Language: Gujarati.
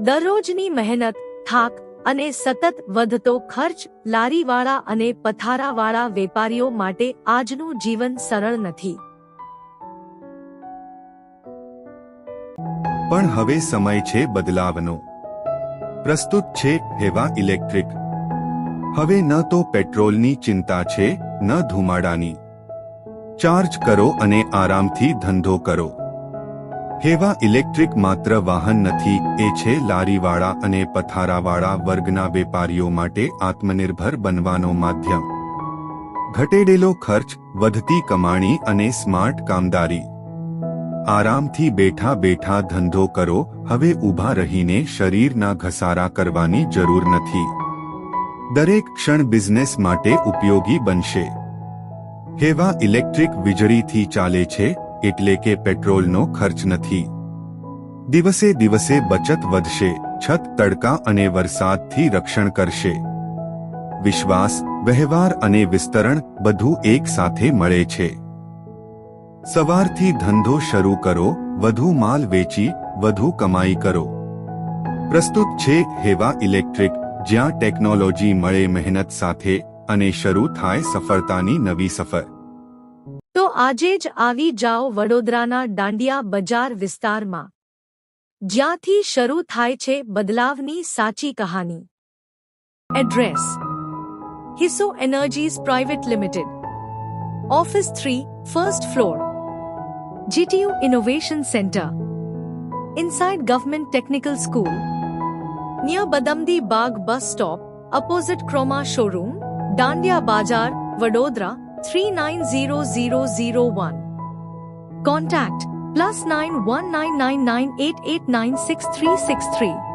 દરરોજની મહેનત, થાક અને સતત વધતો ખર્ચ લારીવાળા અને પથારાવાળા વેપારીઓ માટે આજનું જીવન સરળ નથી. પણ હવે સમય છે બદલાવનો. પ્રસ્તુત છે હેવા ઇલેક્ટ્રિક. હવે ન તો પેટ્રોલની ચિંતા છે, ન ધુમાડાની. ચાર્જ કરો અને આરામથી ધંધો કરો. હેવા ઇલેક્ટ્રિક માત્ર વાહન નથી, એ છે લારીવાળા અને પથારાવાળા વર્ગના વેપારીઓ માટે આત્મનિર્ભર બનવાનો માધ્યમ. ઘટેડેલો ખર્ચ, વધતી કમાણી અને સ્માર્ટ કામદારી. આરામથી બેઠા બેઠા ધંધો કરો, હવે ઊભા રહીને શરીરના ઘસારા કરવાની જરૂર નથી. દરેક ક્ષણ બિઝનેસ માટે ઉપયોગી બનશે. હેવા ઇલેક્ટ્રિક વીજળીથી ચાલે છે, એટલે કે પેટ્રોલનો ખર્ચ નથી. દિવસે દિવસે બચત વધશે, છત તડકા અને વરસાદથી રક્ષણ કરશે. વિશ્વાસ, વ્યવહાર અને વિસ્તરણ બધું એક સાથે મળે છે. સવારથી ધંધો શરૂ કરો, વધુ માલ વેચી, વધુ કમાઈ કરો. પ્રસ્તુત છે, હેવા ઇલેક્ટ્રિક, જ્યાં ટેકનોલોજી મળે મહેનત સાથે અને શરૂ થાય સફળતાની નવી સફર. તો આજે જ આવી જાઓ વડોદરાના દાંડિયા બજાર વિસ્તારમાં. જ્યાંથી શરૂ થાય છે બદલાવની સાચી કહાની. Address. હિસો energies private limited. Office three, first floor. GTU Innovation Center. Inside Government Technical School Near Badamdi Bagh Bus Stop Opposite Chroma Showroom Dandia Bajar Vadodara 390001 Contact plus 919998896363